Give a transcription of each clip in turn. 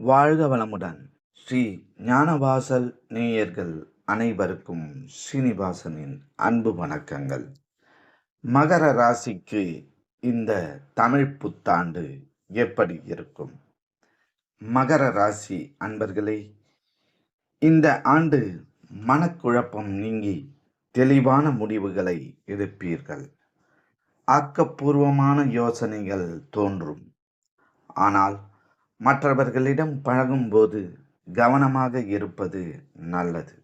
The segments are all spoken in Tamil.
வாழ்க வளமுடன். ஸ்ரீ ஞானவாசல் நேயர்கள் அனைவருக்கும் ஸ்ரீனிவாசனின் அன்பு வணக்கங்கள். மகர ராசிக்கு இந்த தமிழ் புத்தாண்டு எப்படி இருக்கும்? மகர ராசி அன்பர்களே இந்த ஆண்டு மனக்குழப்பம் நீங்கி தெளிவான முடிவுகளை எடுப்பீர்கள். ஆக்கப்பூர்வமான யோசனைகள் தோன்றும். ஆனால் மற்றவர்களிடம் பழகும்போது கவனமாக இருப்பது நல்லது.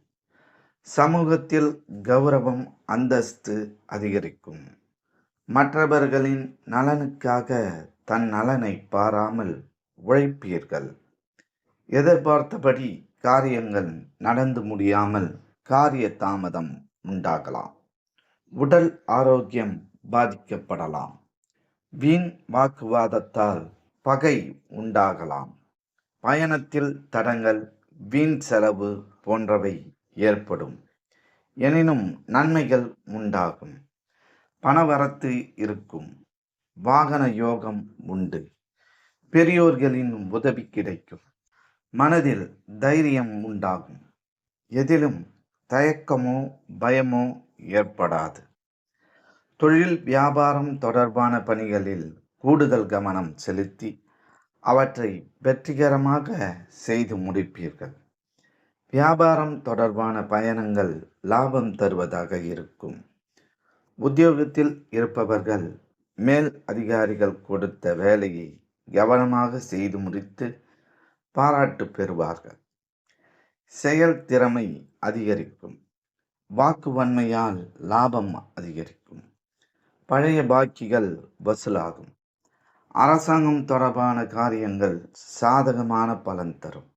சமூகத்தில் கௌரவம் அந்தஸ்து அதிகரிக்கும். மற்றவர்களின் நலனுக்காக தன் நலனை பாராமல் உழைப்பீர்கள். எதிர்பார்த்தபடி காரியங்கள் நடந்து முடியாமல் காரிய தாமதம் உண்டாகலாம். உடல் ஆரோக்கியம் பாதிக்கப்படலாம். வீண் வாக்குவாதத்தால் பகை உண்டாகலாம். பயணத்தில் தடங்கள் வீண் செலவு போன்றவை ஏற்படும். எனினும் நன்மைகள் உண்டாகும். பணவரத்து இருக்கும். வாகன யோகம் உண்டு. பெரியோர்களின் உதவி கிடைக்கும். மனதில் தைரியம் உண்டாகும். எதிலும் தயக்கமோ பயமோ ஏற்படாது. தொழில் வியாபாரம் தொடர்பான பணிகளில் கூடுதல் கவனம் செலுத்தி அவற்றை வெற்றிகரமாக செய்து முடிப்பீர்கள். வியாபாரம் தொடர்பான பயணங்கள் லாபம் தருவதாக இருக்கும். உத்தியோகத்தில் இருப்பவர்கள் மேல் அதிகாரிகள் கொடுத்த வேலையை கவனமாக செய்து முடித்து பாராட்டு பெறுவார்கள். செயல் திறமை அதிகரிக்கும். வாக்குவன்மையால் லாபம் அதிகரிக்கும். பழைய பாக்கிகள் வசூலாகும். அரசாங்கம் தொடர்பான காரியங்கள் சாதகமான பலன் தரும்.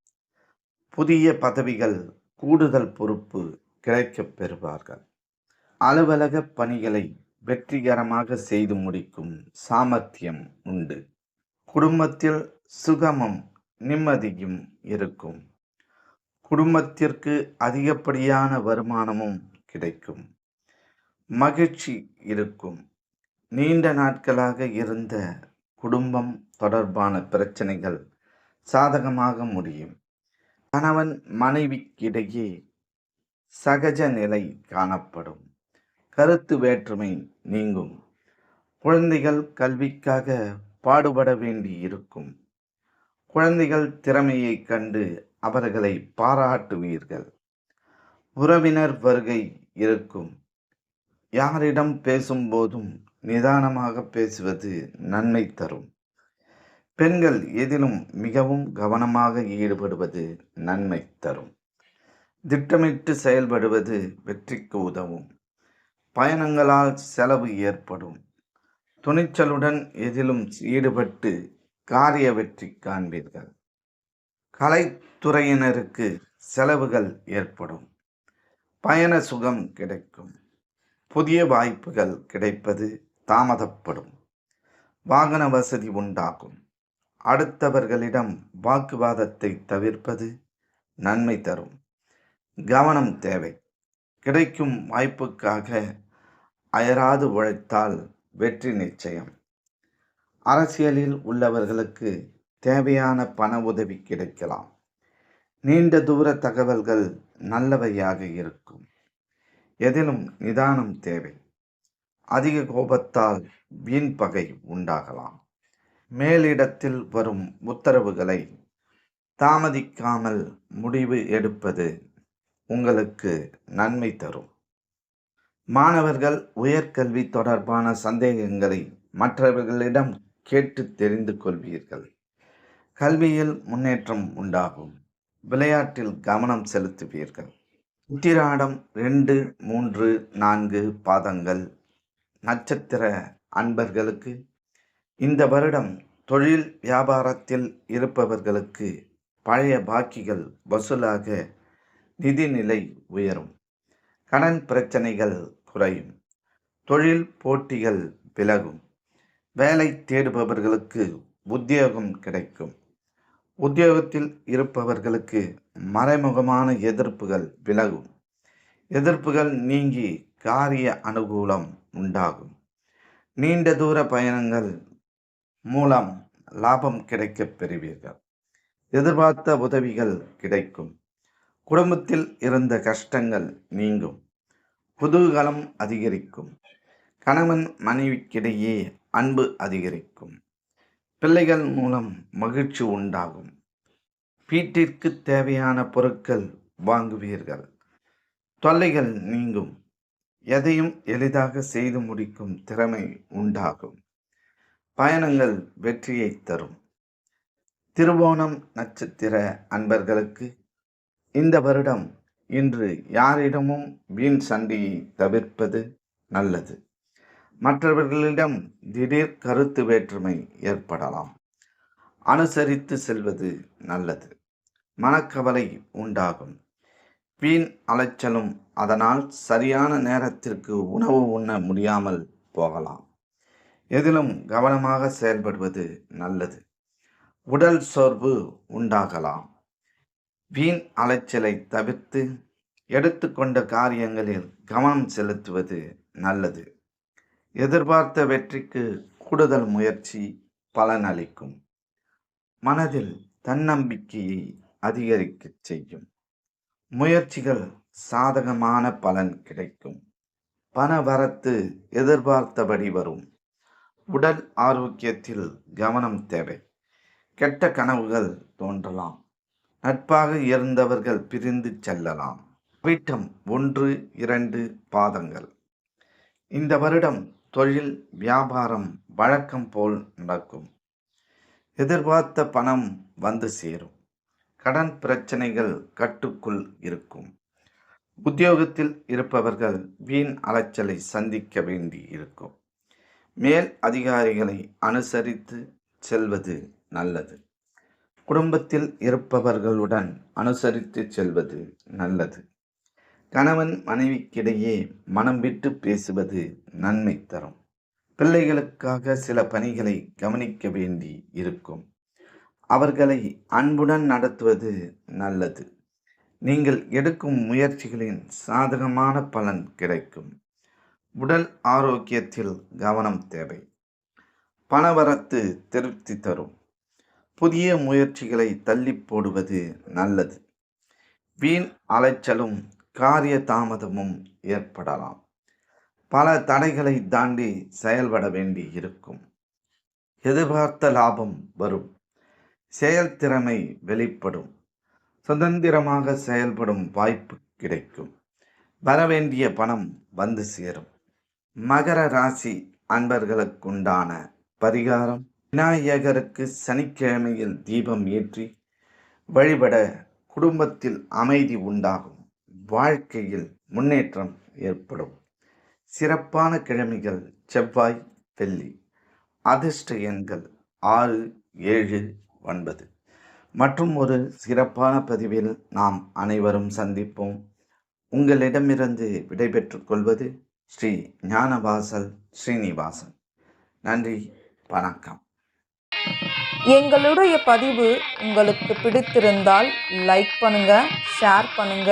புதிய பதவிகள் கூடுதல் பொறுப்பு கிடைக்கப் பெறுவார்கள். அலுவலக பணிகளை வெற்றிகரமாக செய்து முடிக்கும் சாமர்த்தியம் உண்டு. குடும்பத்தில் சுகமும் நிம்மதியும் இருக்கும். குடும்பத்திற்கு அதிகப்படியான வருமானமும் கிடைக்கும். மகிழ்ச்சி இருக்கும். நீண்ட நாட்களாக இருந்த குடும்பம் தொடர்பான பிரச்சனைகள் சாதகமாக முடியும். கணவன் மனைவிக்கிடையே சகஜ நிலை காணப்படும். கருத்து வேற்றுமை நீங்கும். குழந்தைகள் கல்விக்காக பாடுபட வேண்டி இருக்கும் குழந்தைகள் திறமையை கண்டு அவர்களை பாராட்டுவீர்கள். உறவினர் வருகை இருக்கும். யாரிடம் பேசும்போதும் நிதானமாக பேசுவது நன்மை தரும். பெண்கள் எதிலும் மிகவும் கவனமாக ஈடுபடுவது நன்மை தரும். திட்டமிட்டு செயல்படுவது வெற்றிக்கு உதவும். பயணங்களால் செலவு ஏற்படும். துணிச்சலுடன் எதிலும் ஈடுபட்டு காரிய வெற்றி காண்பீர்கள். கலைத்துறையினருக்கு செலவுகள் ஏற்படும். பயண சுகம் கிடைக்கும். புதிய வாய்ப்புகள் கிடைப்பது தாமதப்படும். வாகன வசதி உண்டாகும். அடுத்தவர்களிடம் வாக்குவாதத்தை தவிர்ப்பது நன்மை தரும். கவனம் தேவை. கிடைக்கும் வாய்ப்புக்காக அயராது உழைத்தால் வெற்றி நிச்சயம். அரசியலில் உள்ளவர்களுக்கு தேவையான பண உதவி கிடைக்கலாம். நீண்ட தூர தகவல்கள் நல்லவையாக இருக்கும். எதிலும் நிதானம் தேவை. அதிக கோபத்தால் வீண் பகை உண்டாகலாம். மேலிடத்தில் வரும் உத்தரவுகளை தாமதிக்காமல் முடிவு எடுப்பது உங்களுக்கு நன்மை தரும். மாணவர்கள் உயர்கல்வி தொடர்பான சந்தேகங்களை மற்றவர்களிடம் கேட்டு தெரிந்து கொள்வீர்கள். கல்வியில் முன்னேற்றம் உண்டாகும். விளையாட்டில் கவனம் செலுத்துவீர்கள். உத்திராடம் ரெண்டு மூன்று நான்கு பாதங்கள் நட்சத்திர அன்பர்களுக்கு இந்த வருடம் தொழில் வியாபாரத்தில் இருப்பவர்களுக்கு பழைய பாக்கிகள் வசூலாக நிதிநிலை உயரும். கடன் பிரச்சனைகள் குறையும். தொழில் போட்டிகள் விலகும். வேலை தேடுபவர்களுக்கு உத்தியோகம் கிடைக்கும். உத்தியோகத்தில் இருப்பவர்களுக்கு மறைமுகமான எதிர்ப்புகள் விலகும். எதிர்ப்புகள் நீங்கி காரிய அனுகூலம் உண்டாகும். நீண்ட தூர பயணங்கள் மூலம் லாபம் கிடைக்கப் பெறுவீர்கள். எதிர்பார்த்த உதவிகள் கிடைக்கும். குடும்பத்தில் இருந்த கஷ்டங்கள் நீங்கும். குதூகலம் அதிகரிக்கும். கணவன் மனைவிக்கிடையே அன்பு அதிகரிக்கும். பிள்ளைகள் மூலம் மகிழ்ச்சி உண்டாகும். வீட்டிற்கு தேவையான பொருட்கள் வாங்குவீர்கள். தொல்லைகள் நீங்கும். எதையும் எளிதாக செய்து முடிக்கும் திறமை உண்டாகும். பயணங்கள் வெற்றியை தரும். திருவோணம் நட்சத்திர அன்பர்களுக்கு இந்த வருடம் இன்று யாரிடமும் வீண் சண்டையை தவிர்ப்பது நல்லது. மற்றவர்களிடம் திடீர் கருத்து வேற்றுமை ஏற்படலாம். அனுசரித்து செல்வது நல்லது. மனக்கவலை உண்டாகும். வீண் அலைச்சலும் அதனால் சரியான நேரத்திற்கு உணவு உண்ண முடியாமல் போகலாம். எதிலும் கவனமாக செயல்படுவது நல்லது. உடல் சோர்வு உண்டாகலாம். வீண் அலைச்சலை தவிர்த்து எடுத்துக்கொண்ட காரியங்களில் கவனம் செலுத்துவது நல்லது. எதிர்பார்த்த வெற்றிக்கு கூடுதல் முயற்சி பலனளிக்கும். மனதில் தன்னம்பிக்கையை அதிகரிக்கச் செய்யும். முயற்சிகள் சாதகமான பலன் கிடைக்கும். பண வரத்து எதிர்பார்த்தபடி வரும். உடல் ஆரோக்கியத்தில் கவனம் தேவை. கெட்ட கனவுகள் தோன்றலாம். நட்பாக இருந்தவர்கள் பிரிந்து செல்லலாம். வீட்டம் ஒன்று இரண்டு பாதங்கள். இந்த வருடம் தொழில் வியாபாரம் வழக்கம் போல் நடக்கும். எதிர்பார்த்த பணம் வந்து சேரும். கடன் பிரச்சனைகள் கட்டுக்குள் இருக்கும். உத்தியோகத்தில் இருப்பவர்கள் வீண் அலைச்சலை சந்திக்க வேண்டி இருக்கும். மேல் அதிகாரிகளை அனுசரித்து செல்வது நல்லது. குடும்பத்தில் இருப்பவர்களுடன் அனுசரித்து செல்வது நல்லது. கணவன் மனைவிக்கிடையே மனம் விட்டு பேசுவது நன்மை தரும். பிள்ளைகளுக்காக சில பணிகளை கவனிக்க வேண்டி இருக்கும். அவர்களை அன்புடன் நடத்துவது நல்லது. நீங்கள் எடுக்கும் முயற்சிகளின் சாதகமான பலன் கிடைக்கும். உடல் ஆரோக்கியத்தில் கவனம் தேவை. பணவரத்து திருப்தி தரும். புதிய முயற்சிகளை தள்ளி போடுவது நல்லது. வீண் அலைச்சலும் காரிய தாமதமும் ஏற்படலாம். பல தடைகளை தாண்டி செயல்பட வேண்டி இருக்கும் எதிர்பார்த்த லாபம் வரும். செயல்திறமை வெளிப்படும். சுதந்திரமாக செயல்படும் வாய்ப்பு கிடைக்கும். வரவேண்டிய பணம் வந்து சேரும். மகர ராசி அன்பர்களுக்குண்டான பரிகாரம். விநாயகருக்கு சனிக்கிழமையில் தீபம் ஏற்றி வழிபட குடும்பத்தில் அமைதி உண்டாகும். வாழ்க்கையில் முன்னேற்றம் ஏற்படும். சிறப்பான கிழமைகள் செவ்வாய் வெள்ளி. அதிர்ஷ்ட எண்கள் ஆறு ஏழு ஒன்பது மற்றும் ஒரு சிறப்பான பதிவில் நாம் அனைவரும் சந்திப்போம். உங்களிடமிருந்து விடைபெற்றுக் கொள்வது ஸ்ரீ ஞானவாசல் ஸ்ரீனிவாசன். நன்றி வணக்கம். எங்களுடைய பதிவு உங்களுக்கு பிடித்திருந்தால் லைக் பண்ணுங்க ஷேர் பண்ணுங்க.